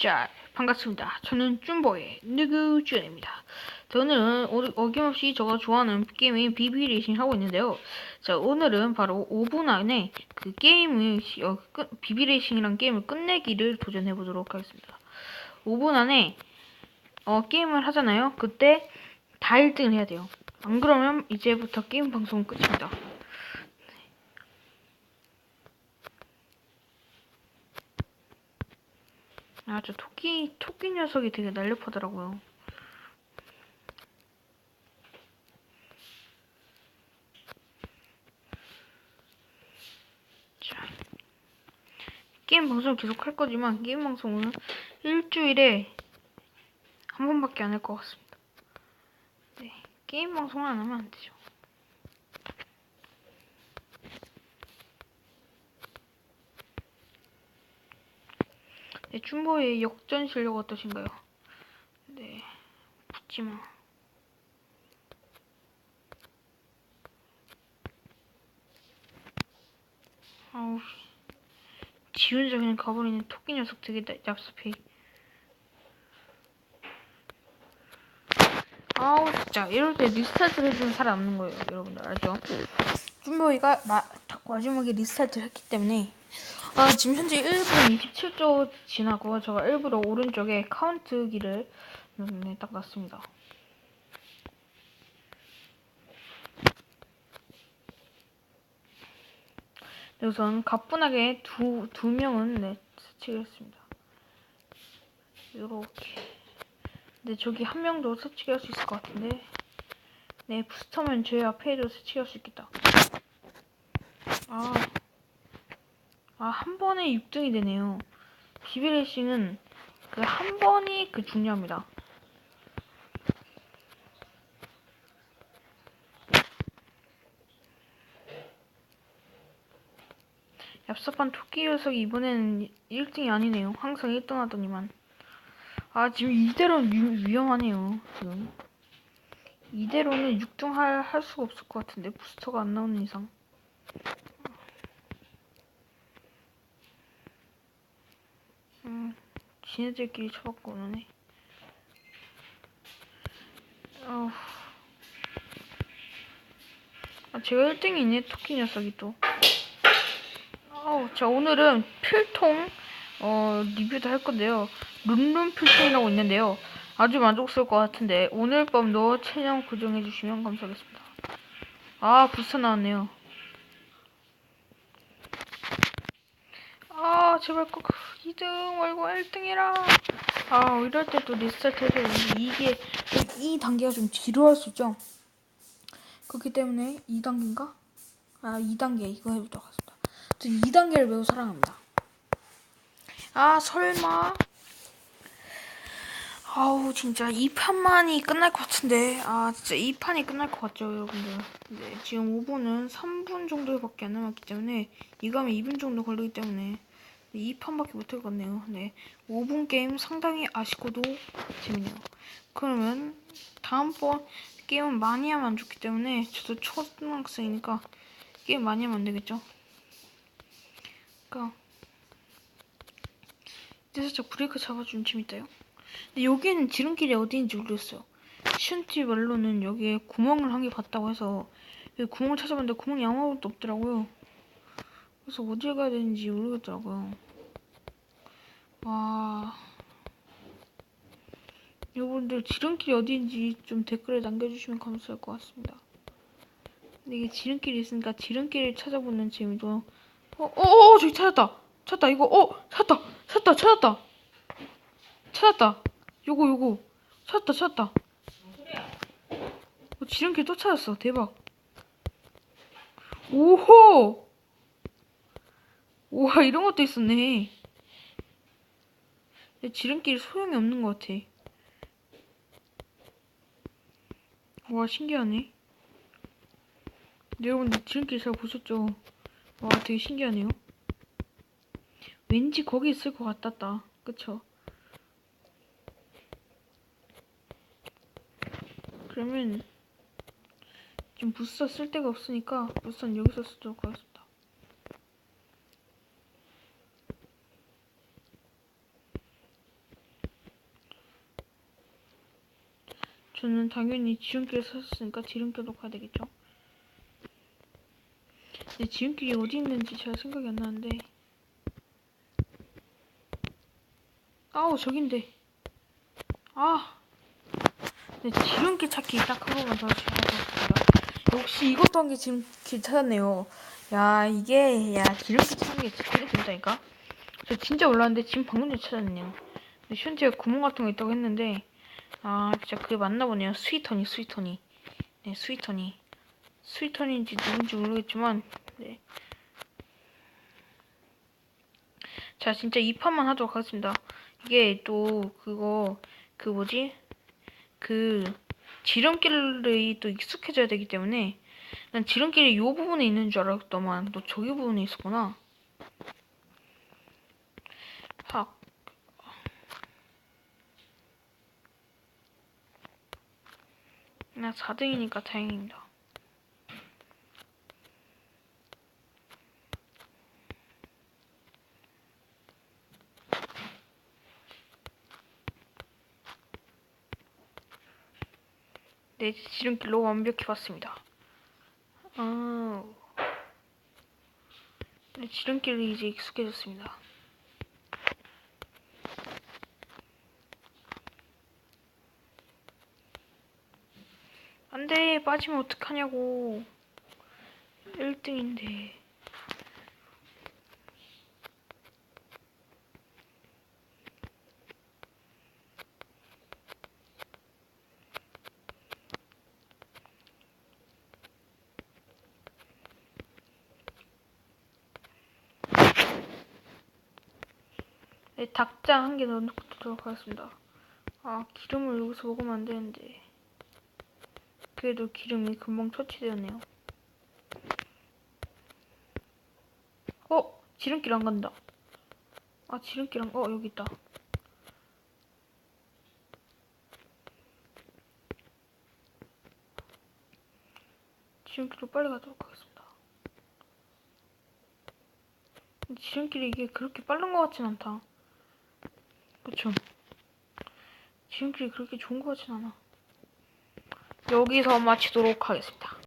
자, 반갑습니다. 저는 쭌보의 느그쭈입니다. 저는 오- 어김없이 제가 좋아하는 게임인 비비레이싱 하고 있는데요. 자, 오늘은 바로 5분 안에 그 게임을, 시- 어, 끝- 비비레이싱이란 게임을 끝내기를 도전해 보도록 하겠습니다. 5분 안에, 어, 게임을 하잖아요. 그때 다 1등을 해야 돼요. 안 그러면 이제부터 게임 방송은 끝입니다. 아, 저 토끼, 토끼 녀석이 되게 날렵하더라고요. 자, 게임 방송 계속 할 거지만, 게임 방송은 일주일에 한 번밖에 안 할 것 같습니다. 네, 게임 방송을 안 하면 안 되죠. 네, 춘보의 역전 실력 어떠신가요? 네, 붙지 마. 아우, 지 혼자 그냥 가버리는 토끼 녀석 되게 나- 얍삽해. 아우, 진짜. 이럴 때 리스타트를 해주면 살아남는 거예요, 여러분들. 알죠? 춘보이가 마, 딱 마지막에 리스타트를 했기 때문에 아, 지금 현재 1분 27초 지나고 제가 일부러 오른쪽에 카운트기를 네, 딱 놨습니다. 네, 우선 가뿐하게 두, 두 명은 네, 스치겠습니다. 요렇게. 근데 저기 한 명도 스치게 할 수 있을 것 같은데. 네, 부스터면 제 앞에도 스치게 할 수 있겠다. 아. 아, 한 번에 6등이 되네요. 비비레이싱은 그 한 번이 그 중요합니다. 얍삽한 토끼 녀석이 이번에는 1등이 아니네요. 항상 1등 하더니만. 아, 지금 이대로는 위, 위험하네요. 지금. 이대로는 6등 할, 할 수가 없을 것 같은데, 부스터가 안 나오는 이상. 음, 지네들끼리 쳐갖고 오네. 아, 제가 1등이네, 토끼 녀석이 또. 아우, 자, 오늘은 필통, 어, 리뷰도 할 건데요. 룬룬 필통이라고 있는데요. 아주 만족스러울 것 같은데, 오늘 밤도 채널 고정해주시면 감사하겠습니다. 아, 부스 나왔네요. 아, 제발 꼭 2등 말고 1등이라. 아, 이럴 때 또 리스타트 해서 이게, 이 단계가 좀 지루할 수 있죠? 그렇기 때문에 2단계인가? 아, 2단계 이거 해보도록 하겠습니다. 전 2단계를 매우 사랑합니다. 아, 설마. 아우, 진짜 이 판만이 끝날 것 같은데. 아, 진짜 이 판이 끝날 것 같죠, 여러분들. 네, 지금 5분은 3분 정도밖에 안 남았기 때문에 이거 하면 2분 정도 걸리기 때문에 이 판밖에 못 같네요. 네, 5분 게임 상당히 아쉽고도 재밌네요. 그러면 다음번 게임은 많이 하면 안 좋기 때문에 저도 초등학생이니까 게임 많이 하면 안 되겠죠. 그러니까 이제 살짝 브레이크 잡아주면 재밌다요. 근데 여기는 지름길이 어디인지 모르겠어요. 시운티 말로는 여기에 구멍을 한 개 봤다고 해서 여기 구멍을 찾아봤는데 구멍이 아무것도 없더라고요. 그래서 어디에 가야 되는지 모르겠더라고요. 와. 여러분들 지름길이 어디인지 좀 댓글에 남겨주시면 감사할 것 같습니다. 근데 이게 지름길이 있으니까 지름길을 찾아보는 재미도 어, 어, 어, 저기 찾았다. 찾았다. 이거, 어, 찾았다. 찾았다. 찾았다. 찾았다. 요거, 요거. 찾았다. 찾았다. 어, 지름길 또 찾았어. 대박. 오호! 우와, 이런 것도 있었네. 근데 지름길 소용이 없는 것 같아. 와, 신기하네. 근데 여러분들 지름길 잘 보셨죠? 와, 되게 신기하네요. 왠지 거기 있을 것 같았다. 그쵸? 그러면 지금 부스터 쓸 데가 없으니까 부스터는 여기서 쓰도록 하겠습니다. 저는 당연히 지름길을 썼으니까 지름길로 가야 되겠죠. 근데 지름길이 어디 있는지 제가 생각이 안 나는데. 아우 저긴데. 아. 네, 지름길 찾기 딱 한 번만 더 해주겠습니다. 역시 이것도 한 게 지금 길 찾았네요. 야 이게 야 지름길 찾는 게 진짜 재밌다니까. 저 진짜 몰랐는데 지금 방금 전에 찾았네요. 근데 현재 구멍 같은 거 있다고 했는데 아 진짜 그게 맞나 보네요. 스위터니 스위터니. 네 스위터니. 스위터니인지 누군지 모르겠지만 네. 자 진짜 이 판만 하도록 하겠습니다. 이게 또 그거 그 뭐지 그 지름길이 또 익숙해져야 되기 때문에 난 지름길이 요 부분에 있는 줄 알았더만 또 저기 부분에 있었구나. 학. 나 4등이니까 다행입니다. 네, 지름길로 완벽히 왔습니다. 아, 네, 지름길이 이제 익숙해졌습니다. 빠지면 어떡하냐고. 1등인데. 네, 닭장 한 개 넣도록 하겠습니다. 아, 기름을 여기서 먹으면 안 되는데. 그래도 기름이 금방 처치되었네요. 어? 지름길 안 간다. 아, 지름길 안, 어, 여기 있다. 지름길로 빨리 가도록 하겠습니다. 지름길이 이게 그렇게 빠른 것 같진 않다. 그쵸? 지름길이 그렇게 좋은 것 같진 않아. 여기서 마치도록 하겠습니다.